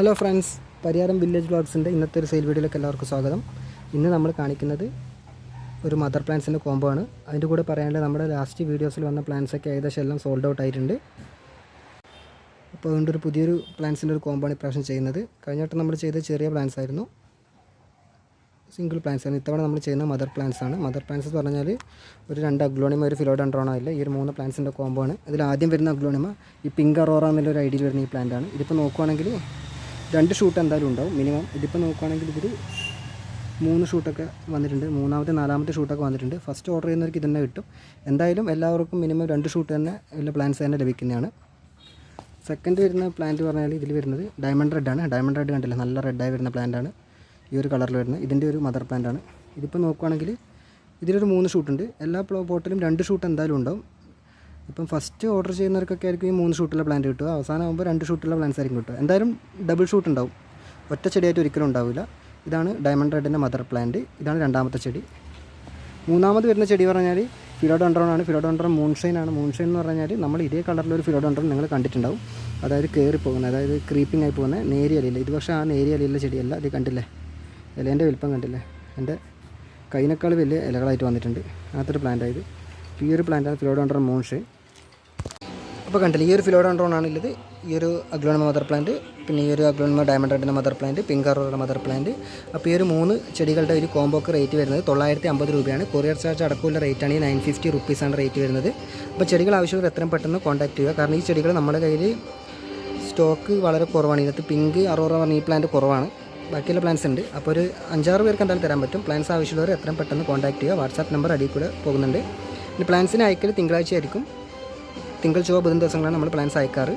Hello friends Pariyaram village ബ്ലോഗ്സിന്റെ ഇന്നത്തെ ഒരു സെയിൽ വീഡിയോയിലേക്ക് എല്ലാവർക്കും സ്വാഗതം. ഇന്ന് നമ്മൾ കാണിക്കുന്നത് ഒരു മദർ പ്ലാന്റ്സിന്റെ കോംബോ ആണ്. അതിന്റെ കൂടെ പറയാനുള്ളത് നമ്മുടെ ലാസ്റ്റ് വീഡിയോസിൽ വന്ന പ്ലാന്റ്സ് ഒക്കെ ഏകദേശം എല്ലാം സോൾഡ് ഔട്ട് ആയിട്ടുണ്ട്. അപ്പോൾ അതുകൊണ്ട് ഒരു പുതിയൊരു പ്ലാന്റ്സിന്റെ ഒരു കോംബോ ആണ് ഇപ്രാവശ്യം ചെയ്യുന്നത്. കഴിഞ്ഞ വട്ടം നമ്മൾ ചെയ്ത ചെറിയ പ്ലാന്റ്സ് ആയിരുന്നു. സിംഗിൾ പ്ലാന്റ്സ് ആണ്. ഇത്തവണ നമ്മൾ ചെയ്യുന്ന മദർ പ്ലാന്റ്സ് ആണ്. മദർ പ്ലാന്റ്സ് എന്ന് പറഞ്ഞാൽ ഒരു രണ്ട് അഗ്ലോണിമ ഒരു ഫിലോഡൻഡ്രോണോ ഇല്ല ഈ ഒരു മൂന്ന് പ്ലാന്റ്സിന്റെ കോംബോ ആണ്. ഇതിൽ ആദ്യം വരുന്ന അഗ്ലോണിമ ഈ പിങ്ക് അറോറ എന്നുള്ളൊരു ഐഡിയയിൽ വരുന്ന ഈ പ്ലാന്റ് ആണ്. ഇതിപ്പോൾ നോക്കുവാണെങ്കിൽ രണ്ട് ഷൂട്ട് എന്തായാലും ഉണ്ടാവും. മിനിമം ഇതിപ്പോൾ നോക്കുകയാണെങ്കിൽ ഇതിൽ മൂന്ന് ഷൂട്ടൊക്കെ വന്നിട്ടുണ്ട്. മൂന്നാമത്തെ നാലാമത്തെ ഷൂട്ടൊക്കെ വന്നിട്ടുണ്ട്. ഫസ്റ്റ് ഓർഡർ ചെയ്യുന്നവർക്ക് ഇതന്നെ കിട്ടും. എന്തായാലും എല്ലാവർക്കും മിനിമം രണ്ട് ഷൂട്ട് തന്നെ ഉള്ള പ്ലാൻസ് തന്നെ ലഭിക്കുന്നതാണ്. സെക്കൻഡ് വരുന്ന പ്ലാന്റ് പറഞ്ഞാൽ ഇതിൽ വരുന്നത് ഡയമണ്ട് റെഡ് ആണ്. ഡയമണ്ട് റെഡ് കണ്ടില്ല? നല്ല റെഡായി വരുന്ന പ്ലാന്റ് ആണ്. ഈ ഒരു കളറിൽ വരുന്നത്. ഇതിന്റെ ഒരു മദർ പ്ലാന്റ് ആണ്. ഇതിപ്പോൾ നോക്കുകയാണെങ്കിൽ ഇതിലൊരു മൂന്ന് ഷൂട്ടുണ്ട്. എല്ലാ പോട്ടിലും രണ്ട് ഷൂട്ട് എന്തായാലും ഉണ്ടാവും. ഇപ്പം ഫസ്റ്റ് ഓർഡർ ചെയ്യുന്നവർക്കൊക്കെ ആയിരിക്കും ഈ മൂന്ന് ഷൂട്ടുള്ള പ്ലാന്റ് കിട്ടുക. അവസാനം ആകുമ്പോൾ രണ്ട് ഷൂട്ടുള്ള പ്ലാന്റ്സ് ആയിരിക്കും കിട്ടുക. എന്തായാലും ഡബിൾ ഷൂട്ട് ഉണ്ടാവും. ഒറ്റ ചെടിയായിട്ട് ഒരിക്കലും ഉണ്ടാവില്ല. ഇതാണ് ഡയമണ്ട് റെഡിന്റെ മദർ പ്ലാന്റ് ഇതാണ് രണ്ടാമത്തെ ചെടി. മൂന്നാമത് വരുന്ന ചെടി പറഞ്ഞാൽ ഫിലോഡോൺഡ്രോൺ ആണ്. ഫിലോഡോൺഡ്രോൺ മൂൺഷൈൻ ആണ്. മൂൺഷൈൻ എന്ന് പറഞ്ഞാൽ നമ്മൾ ഇതേ കളറിലൊരു ഫിലോഡോൺഡ്രോൺ നിങ്ങൾ കണ്ടിട്ടുണ്ടാവും. അതായത് കയറി അതായത് ക്രീപ്പിംഗ് ആയി പോകുന്ന നേരിയ ഇലയില്ല ഇത് പക്ഷേ ആ നേരിയ ഇലയിലെ ചെടിയല്ല. ഇത് കണ്ടില്ലേ? ഇലേന്റെ വലിപ്പം കണ്ടില്ലേ? എന്റെ കൈനേക്കാൾ വലിയ ഇലകളായിട്ട് വന്നിട്ടുണ്ട്. അങ്ങനത്തെ ഒരു പ്ലാന്റ് ആയത് ഈ ഒരു പ്ലാന്റാണ് ഫിലോഡോൺഡ്രോൺ മൂൺഷൈൻ അപ്പോൾ കണ്ടില്ല ഈ ഒരു ഫിലോഡോൺഡ്രോൺ ഉള്ളത്. ഈ ഒരു അഗ്ലോണമ മദർ പ്ലാന്റ് പിന്നെ ഈ ഒരു അഗ്ലോണമ ഡയമണ്ട് റെഡിന്റെ മദർ പ്ലാന്റ് പിങ്ക് അറോറയുടെ മദർ പ്ലാന്റ് അപ്പോൾ ഈ ഒരു മൂന്ന് ചെടികളുടെ ഒരു കോമ്പോക്ക് റേറ്റ് വരുന്നത് തൊള്ളായിരത്തി അമ്പത് രൂപയാണ്. കൊറിയർ ചാർജ് അടക്കമുള്ള റേറ്റാണ് ഈ നയൻ ഫിഫ്റ്റി റുപ്പീസാണ് റേറ്റ് വരുന്നത്. അപ്പോൾ ചെടികൾ ആവശ്യമുള്ള എത്രയും പെട്ടെന്ന് കോൺടാക്ട് ചെയ്യുക. കാരണം ഈ ചെടികൾ നമ്മുടെ കയ്യിൽ സ്റ്റോക്ക് വളരെ കുറവാണ്. ഇതിനകത്ത് പിങ്ക് അറോറ പറഞ്ഞ ഈ പ്ലാന്റ് കുറവാണ്. ബാക്കിയുള്ള പ്ലാൻസ് ഉണ്ട്. അപ്പോൾ ഒരു അഞ്ചാറ് പേർക്ക് എന്തായാലും തരാൻ പറ്റും. പ്ലാൻസ് ആവശ്യമുള്ളവർ എത്രയും പെട്ടെന്ന് കോൺടാക്ട് ചെയ്യുക. വാട്സാപ്പ് നമ്പർ അടിയിൽ കൂടെ പോകുന്നുണ്ട്. ഇനി പ്ലാൻസിന് അയക്കൽ തിങ്കളാഴ്ച ആയിരിക്കും തിങ്കൾ ചൊവ്വ ബുധൻ ദിവസങ്ങളാണ് നമ്മൾ പ്ലാൻസ് അയക്കാറ്.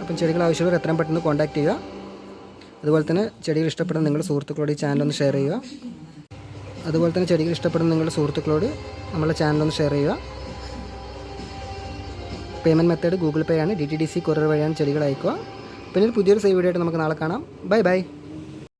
അപ്പം ചെടികൾ ആവശ്യമുള്ളവർ എത്രയും പെട്ടെന്ന് കോൺടാക്ട് ചെയ്യുക. അതുപോലെ തന്നെ ചെടികൾ ഇഷ്ടപ്പെടുന്ന നിങ്ങളുടെ സുഹൃത്തുക്കളോട് ഈ ചാനൽ ഒന്ന് ഷെയർ ചെയ്യുക. അതുപോലെ തന്നെ ചെടികൾ ഇഷ്ടപ്പെടുന്ന നിങ്ങളുടെ സുഹൃത്തുക്കളോട് നമ്മളെ ചാനൽ ഒന്ന് ഷെയർ ചെയ്യുക. പേയ്മെന്റ് മെത്തേഡ് ഗൂഗിൾ പേ ആണ്. D T D C courier വഴിയാണ് ചെടികൾ അയക്കുക. പിന്നെ പുതിയൊരു സേവ് വീഡിയോ ആയിട്ട് നമുക്ക് നാളെ കാണാം. Bye bye